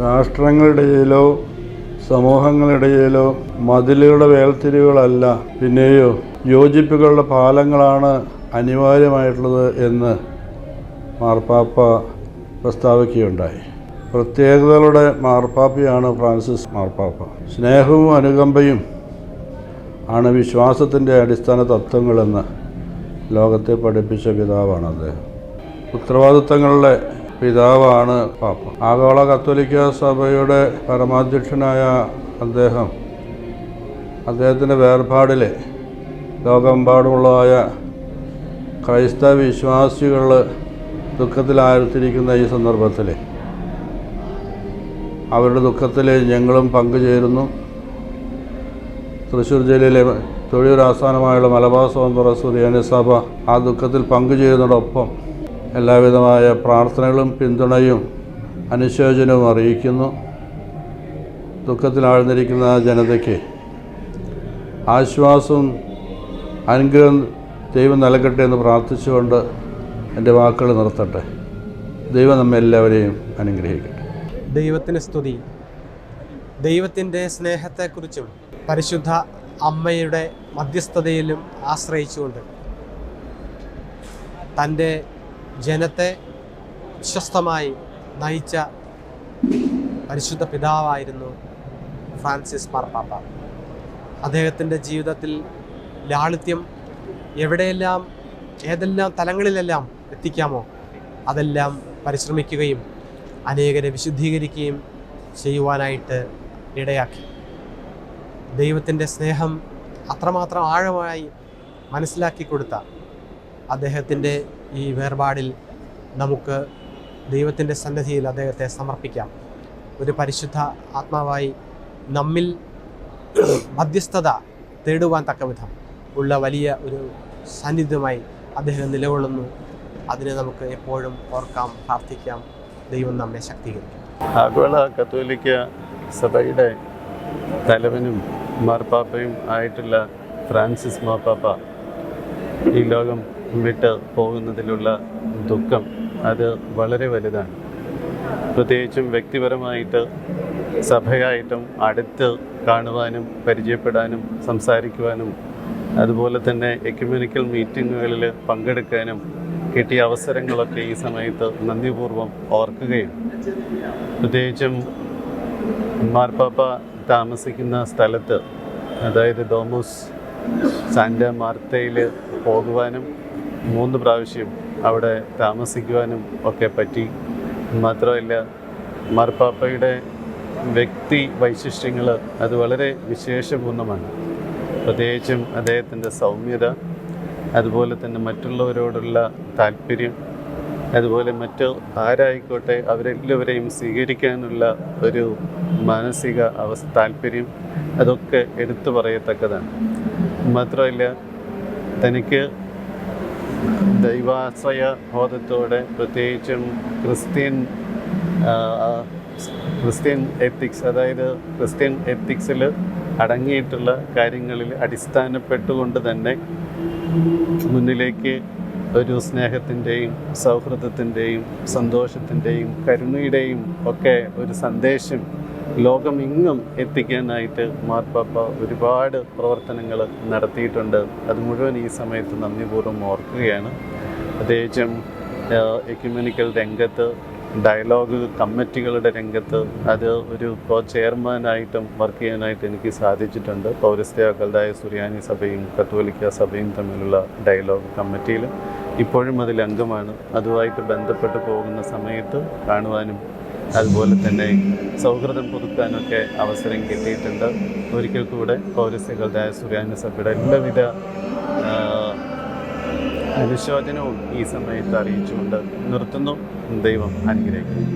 രാഷ്ട്രങ്ങളിടയിലോ സമൂഹങ്ങളിടയിലോ മതിലുകളുടെ വേർതിരിവുകളല്ല പിന്നെയോ യോജിപ്പുകളുടെ പാലങ്ങളാണ് അനിവാര്യമായിട്ടുള്ളത് എന്ന് മാർപ്പാപ്പ പ്രസ്താവിക്കുകയുണ്ടായി. പ്രത്യേകതകളുടെ മാർപ്പാപ്പയാണ് ഫ്രാൻസിസ് മാർപ്പാപ്പ. സ്നേഹവും അനുകമ്പയും ആണ് വിശ്വാസത്തിന്റെ അടിസ്ഥാന തത്വങ്ങളെന്ന് ലോകത്തെ പഠിപ്പിച്ച പിതാവാണ് അദ്ദേഹം. ഉത്തരവാദിത്തങ്ങളുടെ പിതാവാണ് പാപ്പ. ആഗോള കത്തോലിക്ക സഭയുടെ പരമാധ്യക്ഷനായ അദ്ദേഹം അദ്ദേഹത്തിന്റെ വേർപാടിൽ ലോകമെമ്പാടുമുള്ളതായ ക്രൈസ്തവ വിശ്വാസികൾ ദുഃഖത്തിലായിരുത്തിരിക്കുന്ന ഈ സന്ദർഭത്തിൽ അവരുടെ ദുഃഖത്തിൽ ഞങ്ങളും പങ്കുചേരുന്നു. തൃശ്ശൂർ ജില്ലയിലെ തൊഴിൽ ആസ്ഥാനമായുള്ള മലബാർ സ്വതന്ത്ര സുറിയാനി സഭ ആ ദുഃഖത്തിൽ പങ്കുചേരുന്നതോടൊപ്പം എല്ലാവിധമായ പ്രാർത്ഥനകളും പിന്തുണയും അനുശോചനവും അറിയിക്കുന്നു. ദുഃഖത്തിലാഴ്ന്നിരിക്കുന്ന ജനതയ്ക്ക് ആശ്വാസവും അനുഗ്രഹം ദൈവം നൽകട്ടെ എന്ന് പ്രാർത്ഥിച്ചുകൊണ്ട് എന്റെ വാക്കുകൾ നിർത്തട്ടെ. ദൈവം നമ്മെ എല്ലാവരെയും അനുഗ്രഹിക്കട്ടെ. ദൈവത്തിന് സ്തുതി. ദൈവത്തിന്റെ സ്നേഹത്തെക്കുറിച്ചും പരിശുദ്ധ അമ്മയുടെ മധ്യസ്ഥതയിലും ആശ്രയിച്ചുകൊണ്ട് തന്റെ ജനത്തെ വിശ്വസ്തമായി നയിച്ച പരിശുദ്ധ പിതാവായിരുന്നു ഫ്രാൻസിസ് മാർപ്പാപ്പ. അദ്ദേഹത്തിന്റെ ജീവിതത്തിൽ ലാളിത്യം എവിടെയെല്ലാം ഏതെല്ലാം തലങ്ങളിലെല്ലാം എത്തിക്കാമോ അതെല്ലാം പരിശ്രമിക്കുകയും അനേകരെ വിശുദ്ധീകരിക്കുകയും ചെയ്യുവാനായിട്ട് ഇടയാക്കി. ദൈവത്തിന്റെ സ്നേഹം അത്രമാത്രം ആഴമായി മനസ്സിലാക്കി കൊടുത്ത അദ്ദേഹത്തിന്റെ ഈ വേർപാടിൽ നമുക്ക് ദൈവത്തിന്റെ സന്നിധിയിൽ അദ്ദേഹത്തെ സമർപ്പിക്കാം. ഒരു പരിശുദ്ധ ആത്മാവായി നമ്മിൽ മധ്യസ്ഥത തേടുവാൻ തക്കവിധം ഉള്ള വലിയ ഒരു സാന്നിധ്യമായി അദ്ദേഹം നിലകൊള്ളുന്നു. അതിനെ നമുക്ക് എപ്പോഴും ഓർക്കാം പ്രാർത്ഥിക്കാം. ദൈവം നമ്മെ ശക്തീകരിക്കും. ആഗോള കത്തോലിക്ക സഭയുടെ തലവനും മാർപ്പാപ്പയും ആയിട്ടുള്ള ഫ്രാൻസിസ് മാർപ്പാപ്പ ഈ ലോകം വിട്ട് പോകുന്നതിലുള്ള ദുഃഖം അത് വളരെ വലുതാണ്. പ്രത്യേകിച്ചും വ്യക്തിപരമായിട്ട് സഭയായിട്ടും അടുത്ത് കാണുവാനും പരിചയപ്പെടാനും സംസാരിക്കുവാനും അതുപോലെ തന്നെ എക്യുമെനിക്കൽ മീറ്റിങ്ങുകളിൽ പങ്കെടുക്കാനും കിട്ടിയ അവസരങ്ങളൊക്കെ ഈ സമയത്ത് നന്ദിപൂർവം ഓർക്കുകയും പ്രത്യേകിച്ചും മാർപ്പാപ്പ താമസിക്കുന്ന സ്ഥലത്ത് അതായത് ഡോമോസ് സാന്റ മാർത്തയിൽ പോകുവാനും മൂന്ന് പ്രാവശ്യം അവിടെ താമസിക്കുവാനും ഒക്കെ പറ്റി. മാത്രമല്ല മാർപ്പാപ്പയുടെ വ്യക്തി വൈശിഷ്ട്യങ്ങൾ അത് വളരെ വിശേഷപൂർണമാണ് പ്രത്യേകിച്ചും അദ്ദേഹത്തിന്റെ സൗമ്യത അതുപോലെ തന്നെ മറ്റുള്ളവരോടുള്ള താല്പര്യം അതുപോലെ മറ്റ് ആരായിക്കോട്ടെ അവരെല്ലാവരെയും സ്വീകരിക്കാനുള്ള ഒരു മാനസിക അവസ്ഥ താല്പര്യം അതൊക്കെ എടുത്തു പറയത്തക്കതാണ്. മാത്രമല്ല തനിക്ക് ദൈവാശ്രയ ബോധത്തോടെ പ്രത്യേകിച്ചും ക്രിസ്ത്യൻ ക്രിസ്ത്യൻ എത്തിക്സ് അതായത് ക്രിസ്ത്യൻ എത്തിക്സിൽ അടങ്ങിയിട്ടുള്ള കാര്യങ്ങളിൽ അടിസ്ഥാനപ്പെട്ടുകൊണ്ട് തന്നെ മുന്നിലേക്ക് ഒരു സ്നേഹത്തിന്റെയും സൗഹൃദത്തിന്റെയും സന്തോഷത്തിന്റെയും കരുണയുടെയും ഒക്കെ ഒരു സന്ദേശം ലോകമെങ്ങും എത്തിക്കാനായിട്ട് മാർപ്പാപ്പ ഒരുപാട് പ്രവർത്തനങ്ങൾ നടത്തിയിട്ടുണ്ട്. അത് മുഴുവൻ ഈ സമയത്ത് നന്ദിപൂർവം ഓർക്കുകയാണ്. പ്രത്യേകിച്ചും എക്യുമെനിക്കൽ രംഗത്ത് ഡയലോഗ് കമ്മിറ്റികളുടെ രംഗത്ത് അത് ഒരു കോ ചെയർമാനായിട്ടും വർക്ക് ചെയ്യാനായിട്ട് എനിക്ക് സാധിച്ചിട്ടുണ്ട്. പൗരസ്ത്യ കൽതായ സുറിയാനി സഭയും കത്തോലിക്ക സഭയും തമ്മിലുള്ള ഡയലോഗ് കമ്മിറ്റിയിലും ഇപ്പോഴും അതിൽ അംഗമാണ്. അതുമായിട്ട് ബന്ധപ്പെട്ട് പോകുന്ന സമയത്ത് കാണുവാനും അതുപോലെ തന്നെ സൗഹൃദം പുതുക്കാനൊക്കെ അവസരം കിട്ടിയിട്ടുണ്ട്. ഒരിക്കൽ കൂടെ പൗരസികളുടെ സുറിയാനി സഭയുടെ എല്ലാവിധ അനുശോചനവും ഈ സമയത്ത് അറിയിച്ചുകൊണ്ട് നിർത്തുന്നു. ദൈവം അനുഗ്രഹിക്കുന്നു